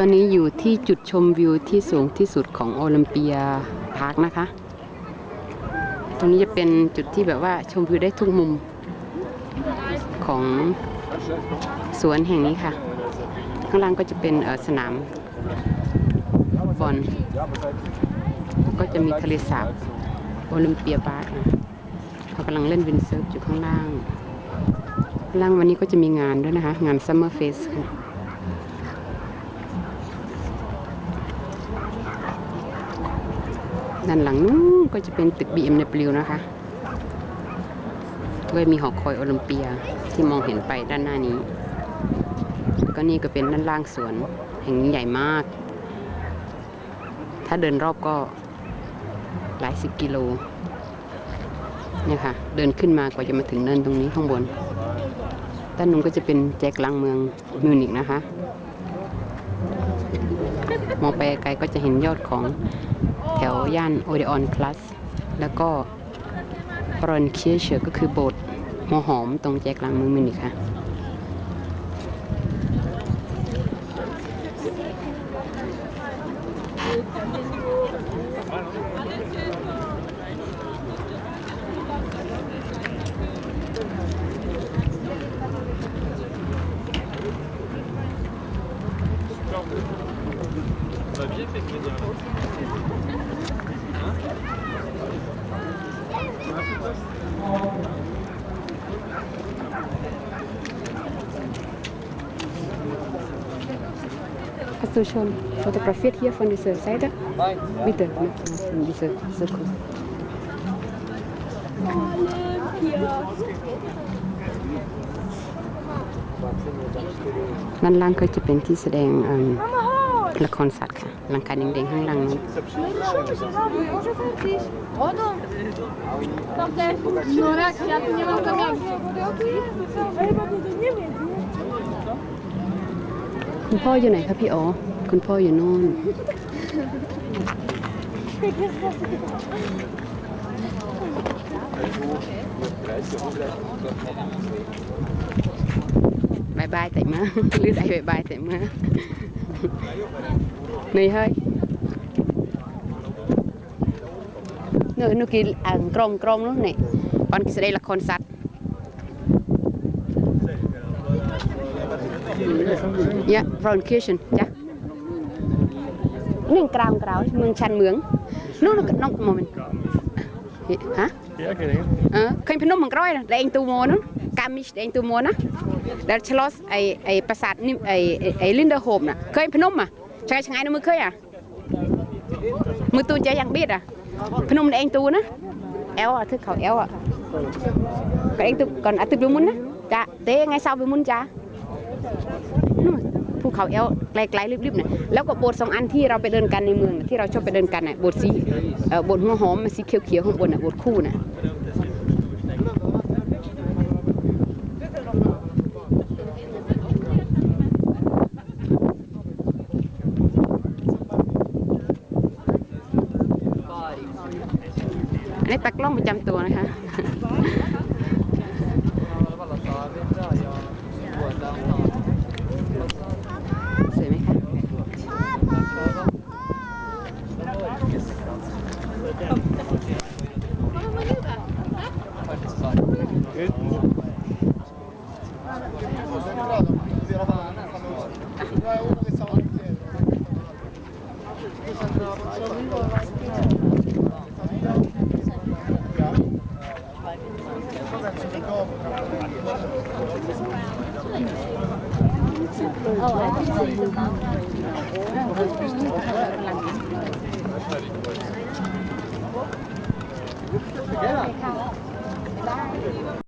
ตอนนี้อยู่ที่จุดชมวิวที่สูงที่สุดของโอลิมเปียพาร์คนะคะ ตรงนี้จะเป็นจุดที่แบบว่าชมวิวได้ทุกมุมของสวนแห่งนี้ค่ะ ข้างล่างก็จะเป็นสนามบอลก็จะมีทะเลสาบโอลิมเปียพาร์คเขากำลังเล่นวินเซิร์ฟอยู่ข้างล่าง ข้างล่างวันนี้ก็จะมีงานด้วยนะคะ งานซัมเมอร์เฟสค่ะ ด้านหลังนู้นก็จะเป็นตึก BMW นะคะก็มีหอคอยโอลิมเปียที่มองเห็นไปด้านหน้านี้ ก็นี่ก็เป็นด้านล่างสวน แห่งนี้ใหญ่มาก ถ้าเดินรอบก็หลายสิบกิโลเนี่ยค่ะ เดินขึ้นมากว่าจะมาถึงเนินตรงนี้ข้างบนด้านนู้นก็จะเป็นแจ็คลังเมืองมิวนิกนะคะ มองไปไกลก็จะเห็นยอดของแถวย่านโอเดออนพลัส แล้วก็รอนเคียเชอร์ก็คือโบสถ์มอหอมตรงใจกลางเมืองมิวนิกค่ะ Hast du schon fotografiert hier von dieser Seite? Nein. Bitte, ne, von dieser Zirkel. Nan lang ko ci pentis deng um, ähm, ละครสัตว์ค่ะหลังคาแดงๆข้างหล่างนั้นคุณพ่ออยู่ไหนคะพี่อ๋อคุณพ่ออยู่โน่น បាយបាយតិចមកលឺដៃបាយបាយតិចមកនេះហើយនោះនោះគេក្រុមក្រុមនោះនេះប៉ុនគេស្ដីលខុនសัตว์យ៉ា pronunciation ចានឹងក្រោមក្រោយមឿងឆាន់មឿងនោះនៅក្នុងមកវិញហ៎អឺឃើញភ្នំមកក្រោយដែងទូមកនោះ กามิชแดงตูโมนะแล้วชลอสไอไอปราสาทนี่ไอไอ้ลินเดอร์โฮมน่ะเคยพนมอะใช่ใช่ไงนะมือเคยอะมือตูนใจยังบียดอะพนมแดงตูนะเอลอะทึกเขาเอลอะก็เองตูก่อนอาทิตย์ไปมุนนะจ้ะเต้ไงเศร้าไปมุนจ้ะนู่นภูเขาเอลไกลๆริบๆน่ะแล้วก็โบสถ์สองอันที่เราไปเดินกันในเมืองที่เราชอบไปเดินกันน่ะโบสถ์สีเอ่อโบสถ์หัวหอมสีเขียวๆข้างบนน่ะโบสถ์คู่น่ะ อันนี้ตากล้องประจำตัวนะคะสวยไหมคะ Oh, Oh, I think it's a